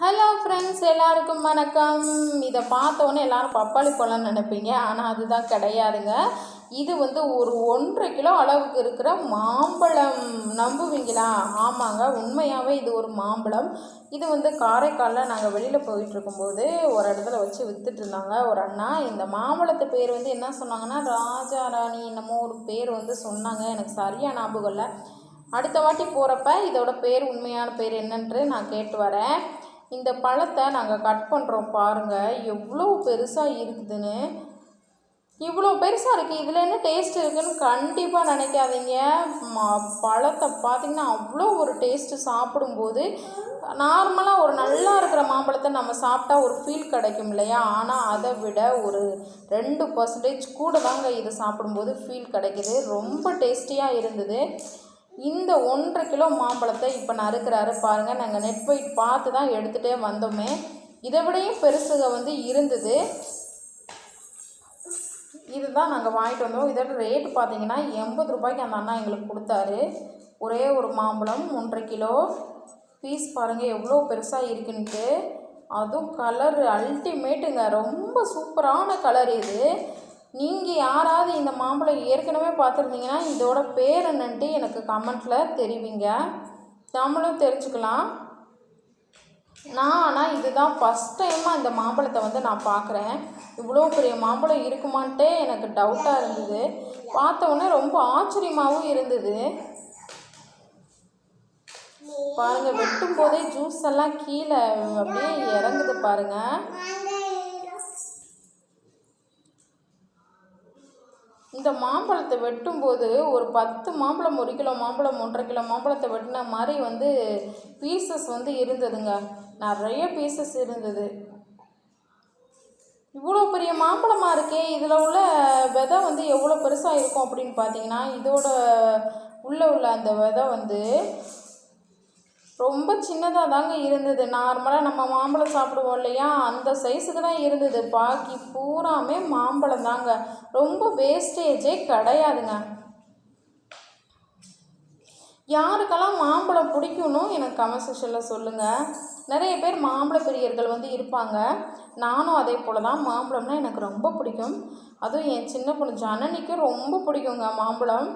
Hello friends எல்லாருக்கும் வணக்கம். இதை பார்த்தோன்னே எல்லாரும் பப்பாளி பழம்னு நினைப்பீங்க. ஆனால் அதுதான் கிடையாதுங்க. இது வந்து ஒரு ஒன்றரை கிலோ அளவுக்கு இருக்கிற மாம்பழம். நம்புவீங்களா? ஆமாங்க. உண்மையாகவே இது ஒரு மாம்பழம். இது வந்து காரைக்காலில் நாங்கள் வெளியில் போயிட்டுருக்கும்போது ஒரு இடத்துல வச்சு வித்துட்டு இருந்தாங்க. ஒரு அண்ணா இந்த மாம்பழத்து பேர் வந்து என்ன சொன்னாங்கன்னா ராஜா ராணி என்னமோ ஒரு பேர் வந்து சொன்னாங்க. எனக்கு சரியாக ஞாபகம் இல்லை. அடுத்த வாட்டி போகிறப்ப இதோட பேர் உண்மையான பேர் என்னன்ட்டு நான் கேட்டு வரேன். இந்த பழத்தை நாங்கள் கட் பண்ணுறோம் பாருங்கள் எவ்வளோ பெருசாக இருக்குதுன்னு. இவ்வளோ பெருசாக இருக்குது இதில் என்ன டேஸ்ட் இருக்குதுன்னு கண்டிப்பாக நினைக்காதீங்க. ம பழத்தை பார்த்திங்கன்னா அவ்வளோ ஒரு டேஸ்ட்டு சாப்பிடும்போது நார்மலாக ஒரு நல்லா இருக்கிற மாம்பழத்தை நம்ம சாப்பிட்டா ஒரு ஃபீல் கிடைக்கும் இல்லையா? ஆனால் அதை விட ஒரு ரெண்டு பர்சன்டேஜ் கூட தாங்க இது சாப்பிடும்போது ஃபீல் கிடைக்கிது. ரொம்ப டேஸ்டியாக இருந்தது. இந்த ஒன்றரை கிலோ மாம்பழத்தை இப்போ நறுக்கிறாரு பாருங்கள் நாங்கள் நெட் வெயிட் பார்த்து தான் எடுத்துகிட்டே வந்தோமே. இதை விடையும் பெருசுக வந்து இருந்தது. இதுதான் நாங்கள் வாங்கிட்டு வந்தோம். இதோட ரேட்டு பார்த்தீங்கன்னா எண்பது ரூபாய்க்கு அந்த அண்ணா எங்களுக்கு கொடுத்தாரு. ஒரே ஒரு மாம்பழம் ஒன்றரை கிலோ. பீஸ் பாருங்கள் எவ்வளோ பெருசாக இருக்குன்ட்டு. அதுவும் கலர் அல்டிமேட்டுங்க ரொம்ப சூப்பரான கலர் இது. நீங்கள் யாராவது இந்த மாம்பழம் ஏற்கனவே பார்த்துருந்தீங்கன்னா இதோட பேர் என்னன்ட்டு எனக்கு கமெண்ட்டில் தெரிவிங்க. நம்மளும் தெரிஞ்சுக்கலாம். நான் ஆனால் இதுதான் ஃபஸ்ட் டைமாக இந்த மாம்பழத்தை வந்து நான் பார்க்குறேன். இவ்வளோ பெரிய மாம்பழம் இருக்குமான்ட்டே எனக்கு டவுட்டாக இருந்தது. பார்த்தவொடனே ரொம்ப ஆச்சரியமாகவும் இருந்தது. பாருங்கள் வெட்டும் போதே ஜூஸ் எல்லாம் கீழே அப்படியே இறங்குது பாருங்கள் இந்த மாம்பழத்தை வெட்டும்போது ஒரு பத்து மாம்பழம் ஒரு கிலோ மாம்பழம் ஒன்றரை கிலோ மாம்பழத்தை வெட்டின மாதிரி வந்து பீசஸ் வந்து இருந்ததுங்க. நிறைய பீசஸ் இருந்தது. இவ்வளோ பெரிய மாம்பழமாக இருக்கே இதில் உள்ள விதை வந்து எவ்வளோ பெருசாக இருக்கும் அப்படின்னு பார்த்தீங்கன்னா இதோட உள்ளே உள்ள அந்த விதை வந்து ரொம்ப சின்னதாக தாங்க இருந்தது. நார்மலாக நம்ம மாம்பழம் சாப்பிடுவோம் இல்லையா? அந்த சைஸுக்கு தான் இருந்தது. பாக்கி பூராமே மாம்பழம் தாங்க. ரொம்ப வேஸ்டேஜே கிடையாதுங்க. யாருக்கெல்லாம் மாம்பழம் பிடிக்கணும் எனக்கு கமெண்ட் செக்ஷனில் சொல்லுங்கள் நிறைய பேர் மாம்பழ பிரியர்கள் வந்து இருப்பாங்க. நானும் அதே போல் தான். மாம்பழம்னா எனக்கு ரொம்ப பிடிக்கும். அதுவும் என் சின்ன பொண்ணு ஜனனிக்கு ரொம்ப பிடிக்குங்க மாம்பழம்.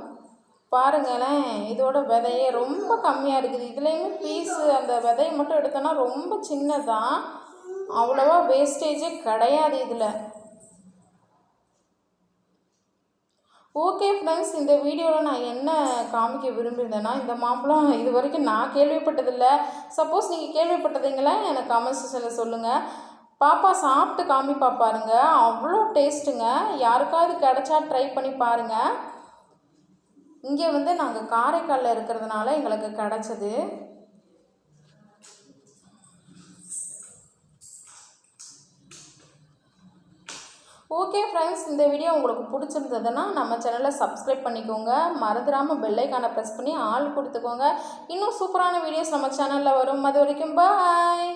பாருங்களேன் இதோட விதையே ரொம்ப கம்மியாக இருக்குது. இதுலேயுமே பீஸு அந்த விதையை மட்டும் எடுத்தோன்னா ரொம்ப சின்னதான் அவ்வளோவா வேஸ்டேஜே கிடையாது இதில். ஓகே ஃப்ரெண்ட்ஸ் இந்த வீடியோவில் நான் என்ன காமிக்க விரும்பியிருந்தேன்னா இந்த மாம்பழம் இது வரைக்கும் நான் கேள்விப்பட்டதில்லை. சப்போஸ் நீங்கள் கேள்விப்பட்டதுங்களா எனக்கு கமெண்ட் செக்ஷனில் சொல்லுங்கள் பாப்பா சாப்பிட்டு காமிப்பா பாருங்கள் அவ்வளோ டேஸ்ட்டுங்க யாருக்காவது கிடச்சா ட்ரை பண்ணி பாருங்கள் இங்கே வந்து நாங்கள் காரைக்காலில் இருக்கிறதுனால எங்களுக்கு கிடச்சது. ஓகே ஃப்ரெண்ட்ஸ் இந்த வீடியோ உங்களுக்கு பிடிச்சிருந்ததுன்னா நம்ம சேனலை சப்ஸ்கிரைப் பண்ணிக்கோங்க. மறந்துடாமல் பெல்லைக்கான ப்ரெஸ் பண்ணி ஆள் கொடுத்துக்கோங்க. இன்னும் சூப்பரான வீடியோஸ் நம்ம சேனலில் வரும். அது வரைக்கும் பாய்